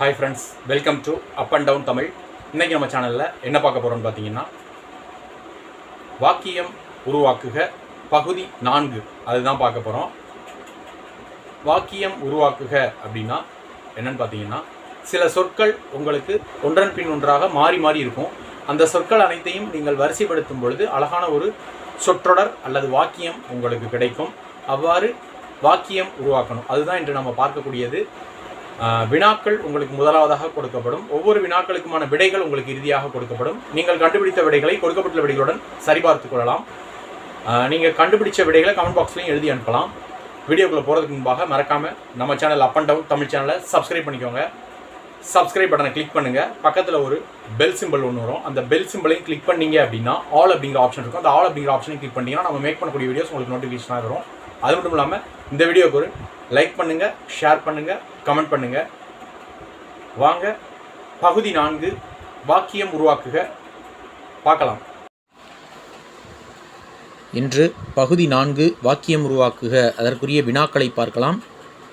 Hi friends welcome to up and down Tamil இன்னைக்கு நம்ம சேனலில் என்ன பார்க்க போகிறோம்னு பார்த்தீங்கன்னா வாக்கியம் உருவாக்குக பகுதி நான்கு. அதுதான் பார்க்க போகிறோம் வாக்கியம் உருவாக்குக அப்படின்னா என்னென்னு பார்த்தீங்கன்னா சில சொற்கள் உங்களுக்கு ஒன்றன் பின் ஒன்றாக மாறி மாறி இருக்கும். அந்த சொற்கள் அனைத்தையும் நீங்கள் வரிசைப்படுத்தும் பொழுது அழகான ஒரு சொற்றொடர் அல்லது வாக்கியம் உங்களுக்கு கிடைக்கும். அவ்வாறு வாக்கியம் உருவாக்கணும். அதுதான் இன்று நம்ம பார்க்கக்கூடியது. வினாக்கள் உங்களுக்கு முதலாவதாக கொடுக்கப்படும். ஒவ்வொரு வினாக்களுக்குமான விடைகள் உங்களுக்கு இறுதியாக கொடுக்கப்படும். நீங்கள் கண்டுபிடித்த விடைகளை கொடுக்கப்பட்டுள்ள விடைகளுடன் சரிபார்த்துக் கொள்ளலாம். நீங்கள் கண்டுபிடிச்ச விடைகளை கமெண்ட் பாக்ஸ்லையும் எழுதி அனுப்பலாம். வீடியோக்குள்ளே போகிறதுக்கு முன்பாக மறக்காமல் நம்ம channel up and down Tamil சேனலை சப்ஸ்கிரைப் பண்ணிக்கோங்க. சப்ஸ்கிரைப் பட்டனை கிளிக் பண்ணுங்கள் பக்கத்தில் ஒரு பெல் சிம்பிள் ஒன்று வரும். அந்த பெல் சிம்பிளையும் கிளிக் பண்ணீங்க அப்படின்னா ஆல் அப்படிங்கிற ஆப்ஷன் இருக்கும். அந்த ஆல் அப்படிங்கிற ஆப்ஷனையும் கிளிக் பண்ணிங்கன்னா நம்ம மேக் பண்ணக்கூடிய வீடியோஸ் உங்களுக்கு நோட்டிஃபிகேஷனாக வரும். அது மட்டும் இல்லாமல் இந்த வீடியோக்கு ஒரு லைக் பண்ணுங்கள் ஷேர் பண்ணுங்கள் கமெண்ட் பண்ணுங்கள் வாங்க பகுதி நான்கு வாக்கியம் உருவாக்குக. பார்க்கலாம். இன்று பகுதி நான்கு வாக்கியம் உருவாக்குக. அதற்குரிய வினாக்களை பார்க்கலாம்.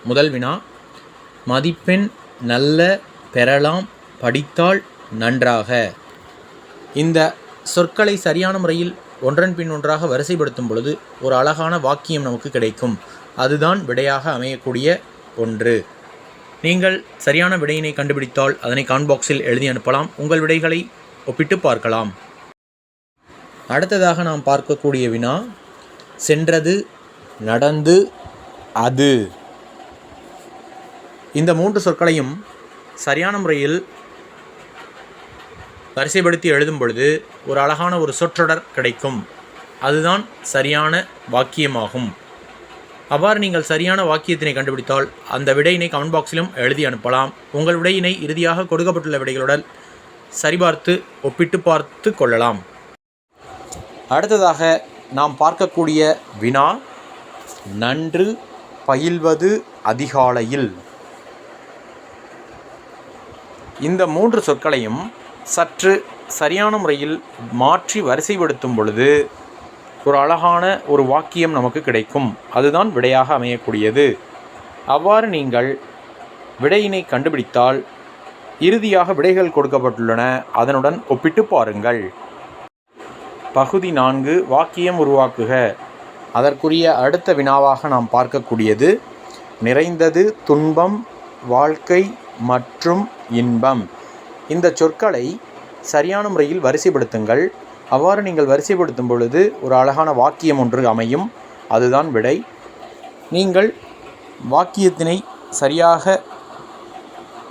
முதல் வினா மதிப்பெண் நல்ல பெறலாம் படித்தால் நன்றாக. இந்த சொற்களை சரியான முறையில் ஒன்றன் பின் ஒன்றாக வரிசைப்படுத்தும் பொழுது ஒரு அழகான வாக்கியம் நமக்கு கிடைக்கும். அதுதான் விடையாக அமையக்கூடிய ஒன்று. நீங்கள் சரியான விடையினை கண்டுபிடித்தால் அதனை கான்பாக்ஸில் எழுதி அனுப்பலாம். உங்கள் விடைகளை ஒப்பிட்டு பார்க்கலாம். அடுத்ததாக நாம் பார்க்கக்கூடிய வினா சென்றது நடந்து அது இந்த மூன்று சொற்களையும் சரியான முறையில் வரிசைப்படுத்தி எழுதும் பொழுது ஒரு அழகான ஒரு சொற்றொடர் கிடைக்கும். அதுதான் சரியான வாக்கியமாகும். அவ்வாறு நீங்கள் சரியான வாக்கியத்தினை கண்டுபிடித்தால் அந்த விடையினை கமெண்ட் பாக்ஸிலும் எழுதி அனுப்பலாம். உங்கள் விடையினை இறுதியாக கொடுக்கப்பட்டுள்ள விடைகளுடன் சரிபார்த்து ஒப்பிட்டு பார்த்து கொள்ளலாம். அடுத்ததாக நாம் பார்க்கக்கூடிய வினா நன்று பயில்வது அதிகாலையில். இந்த மூன்று சொற்களையும் சற்று சரியான முறையில் மாற்றி வரிசைப்படுத்தும் பொழுது ஒரு அழகான ஒரு வாக்கியம் நமக்கு கிடைக்கும். அதுதான் விடையாக அமையக்கூடியது. அவ்வாறு நீங்கள் விடையினை கண்டுபிடித்தால் இறுதியாக விடைகள் கொடுக்கப்பட்டுள்ளன. அதனுடன் ஒப்பிட்டு பாருங்கள். பகுதி நான்கு வாக்கியம் உருவாக்குக. அதற்குரிய அடுத்த வினாவாக நாம் பார்க்கக்கூடியது நிறைந்தது துன்பம் வாழ்க்கை மற்றும் இன்பம். இந்த சொற்களை சரியான முறையில் வரிசைப்படுத்துங்கள். அவ்வாறு நீங்கள் வரிசைப்படுத்தும் பொழுது ஒரு அழகான வாக்கியம் ஒன்று அமையும். அதுதான் விடை. நீங்கள் வாக்கியத்தினை சரியாக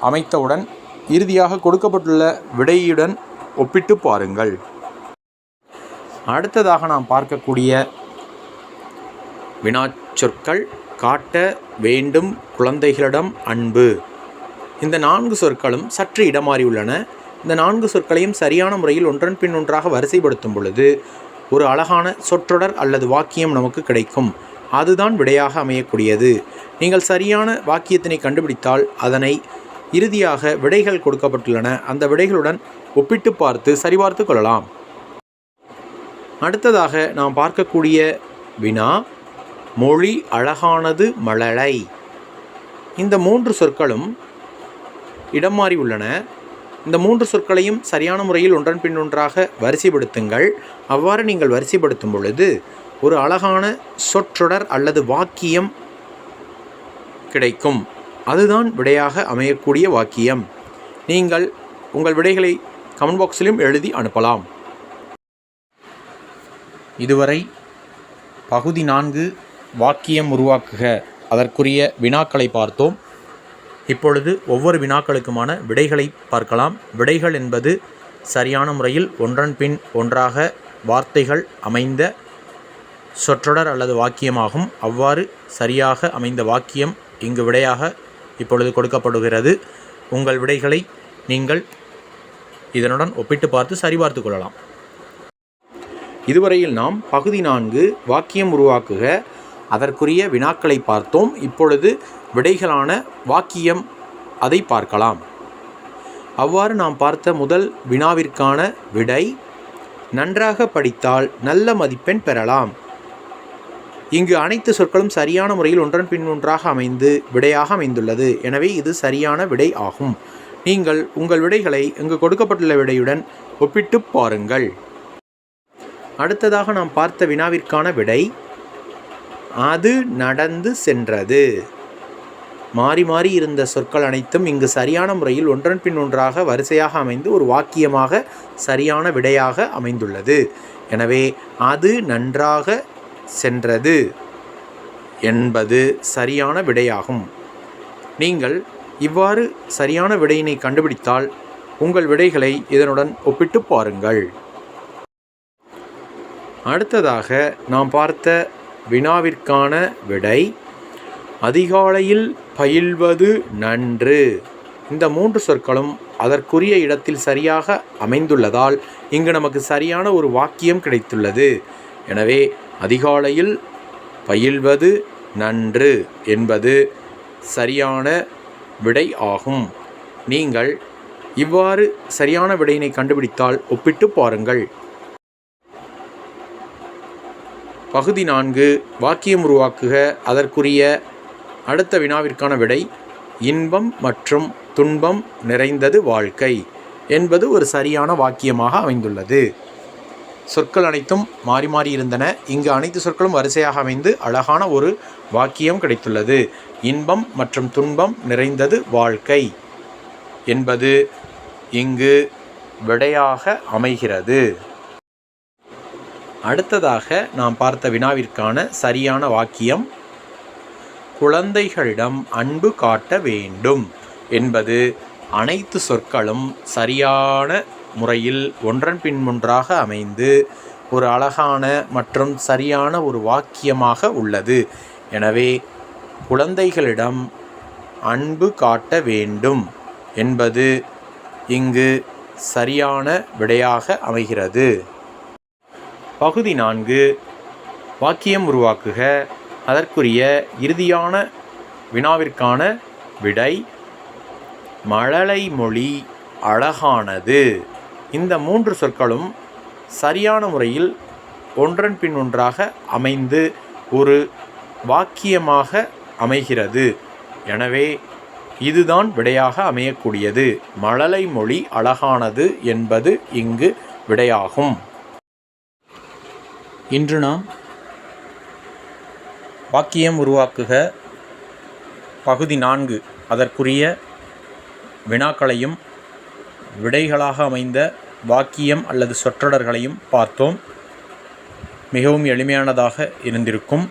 அமைத்தவுடன் இறுதியாக கொடுக்கப்பட்டுள்ள விடையுடன் ஒப்பிட்டு பாருங்கள். அடுத்ததாக நாம் பார்க்கக்கூடிய வினாச்சொற்கள் காட்ட வேண்டும் குழந்தைகளிடம் அன்பு. இந்த நான்கு சொற்களும் சற்று இடமாறியுள்ளன இந்த நான்கு சொற்களையும் சரியான முறையில் ஒன்றன் பின் ஒன்றாக வரிசைப்படுத்தும் பொழுது ஒரு அழகான சொற்றொடர் அல்லது வாக்கியம் நமக்கு கிடைக்கும். அதுதான் விடையாக அமையக்கூடியது. நீங்கள் சரியான வாக்கியத்தினை கண்டுபிடித்தால் அதனை இறுதியாக விடைகள் கொடுக்கப்பட்டுள்ளன. அந்த விடைகளுடன் ஒப்பிட்டு பார்த்து சரிபார்த்து கொள்ளலாம். அடுத்ததாக நாம் பார்க்கக்கூடிய வினா மொழி அழகானது மழலை இந்த மூன்று சொற்களும் இடம் மாறி உள்ளன. இந்த மூன்று சொற்களையும் சரியான முறையில் ஒன்றன் பின் ஒன்றாக வரிசைப்படுத்துங்கள். அவ்வாறு நீங்கள் வரிசைப்படுத்தும் பொழுது ஒரு அழகான சொற்றொடர் அல்லது வாக்கியம் கிடைக்கும். அதுதான் விடையாக அமையக்கூடிய வாக்கியம். நீங்கள் உங்கள் விடைகளை கமெண்ட் பாக்ஸிலும் எழுதி அனுப்பலாம். இதுவரை பகுதி நான்கு வாக்கியம் உருவாக்குக. அதற்குரிய வினாக்களை பார்த்தோம். இப்பொழுது ஒவ்வொரு வினாக்களுக்குமான விடைகளை பார்க்கலாம். விடைகள் என்பது சரியான முறையில் ஒன்றன் பின் ஒன்றாக வார்த்தைகள் அமைந்த சொற்றொடர் அல்லது வாக்கியமாகும். அவ்வாறு சரியாக அமைந்த வாக்கியம் இங்கு விடையாக இப்பொழுது கொடுக்கப்படுகிறது. உங்கள் விடைகளை நீங்கள் இதனுடன் ஒப்பிட்டு பார்த்து சரிபார்த்து கொள்ளலாம். இதுவரையில் நாம் பகுதி நான்கு வாக்கியம் உருவாக்குக. அதற்குரிய வினாக்களை பார்த்தோம். இப்பொழுது விடைகளான வாக்கியம் அதை பார்க்கலாம். அவ்வாறு நாம் பார்த்த முதல் வினாவிற்கான விடை நன்றாக படித்தால் நல்ல மதிப்பெண் பெறலாம். இங்கு அனைத்து சொற்களும் சரியான முறையில் ஒன்றன் பின் ஒன்றாக அமைந்து விடையாக அமைந்துள்ளது. எனவே இது சரியான விடை ஆகும். நீங்கள் உங்கள் விடைகளை இங்கு கொடுக்கப்பட்டுள்ள விடையுடன் ஒப்பிட்டு பாருங்கள். அடுத்ததாக நாம் பார்த்த வினாவிற்கான விடை அது நடந்து சென்றது. மாறி மாறி இருந்த சொற்கள் அனைத்தும் இங்கு சரியான முறையில் ஒன்றன் பின் ஒன்றாக வரிசையாக அமைந்து ஒரு வாக்கியமாக சரியான விடையாக அமைந்துள்ளது. எனவே அது நன்றாக சென்றது என்பது சரியான விடையாகும். நீங்கள் இவ்வாறு சரியான விடையினை கண்டுபிடித்தால் உங்கள் விடைகளை இதனுடன் ஒப்பிட்டு பாருங்கள். அடுத்ததாக நாம் பார்த்த வினாவிற்கான விடை அதிகாலையில் பயில்வது நன்று. இந்த மூன்று சொற்களும் அதற்குரிய இடத்தில் சரியாக அமைந்துள்ளதால் இங்கு நமக்கு சரியான ஒரு வாக்கியம் கிடைத்துள்ளது. எனவே அதிகாலையில் பயில்வது நன்று என்பது சரியான விடை ஆகும். நீங்கள் இவ்வாறு சரியான விடையினை கண்டுபிடித்தால் ஒப்பிட்டு பாருங்கள். பகுதி நான்கு வாக்கியம் உருவாக்குக. அதற்குரிய அடுத்த வினாவிற்கான விடை இன்பம் மற்றும் துன்பம் நிறைந்தது வாழ்க்கை என்பது ஒரு சரியான வாக்கியமாக அமைந்துள்ளது. சொற்கள் அனைத்தும் மாறி மாறி இருந்தன. இங்கு அனைத்து சொற்களும் வரிசையாக அமைந்து அழகான ஒரு வாக்கியம் கிடைத்துள்ளது. இன்பம் மற்றும் துன்பம் நிறைந்தது வாழ்க்கை என்பது இங்கு விடையாக அமைகிறது. அடுத்ததாக நாம் பார்த்த வினாவிற்கான சரியான வாக்கியம் குழந்தைகளிடம் அன்பு காட்ட வேண்டும் என்பது அனைத்து சொற்களும் சரியான முறையில் ஒன்றன் பின் ஒன்றாக அமைந்து ஒரு அழகான மற்றும் சரியான ஒரு வாக்கியமாக உள்ளது. எனவே குழந்தைகளிடம் அன்பு காட்ட வேண்டும் என்பது இங்கு சரியான விடையாக அமைகிறது. பகுதி நான்கு வாக்கியம் உருவாக்குக. அதற்குரிய இறுதியான வினாவிற்கான விடை மழலை மொழி அழகானது. இந்த மூன்று சொற்களும் சரியான முறையில் ஒன்றன் பின் ஒன்றாக அமைந்து ஒரு வாக்கியமாக அமைகிறது. எனவே இதுதான் விடையாக அமையக்கூடியது. மழலை மொழி அழகானது என்பது இங்கு விடையாகும். இன்று நாம் வாக்கியம் உருவாக்குக. பகுதி நான்கு. அதற்குரிய வினாக்களையும் விடைகளாக அமைந்த வாக்கியம் அல்லது சொற்றொடர்களையும் பார்த்தோம். மிகவும் எளிமையானதாக இருந்திருக்கும்.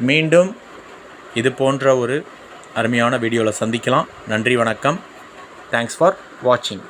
மீண்டும் இது போன்ற ஒரு அருமையான வீடியோவில் சந்திக்கலாம். நன்றி வணக்கம். தேங்க்ஸ் ஃபார் வாட்சிங்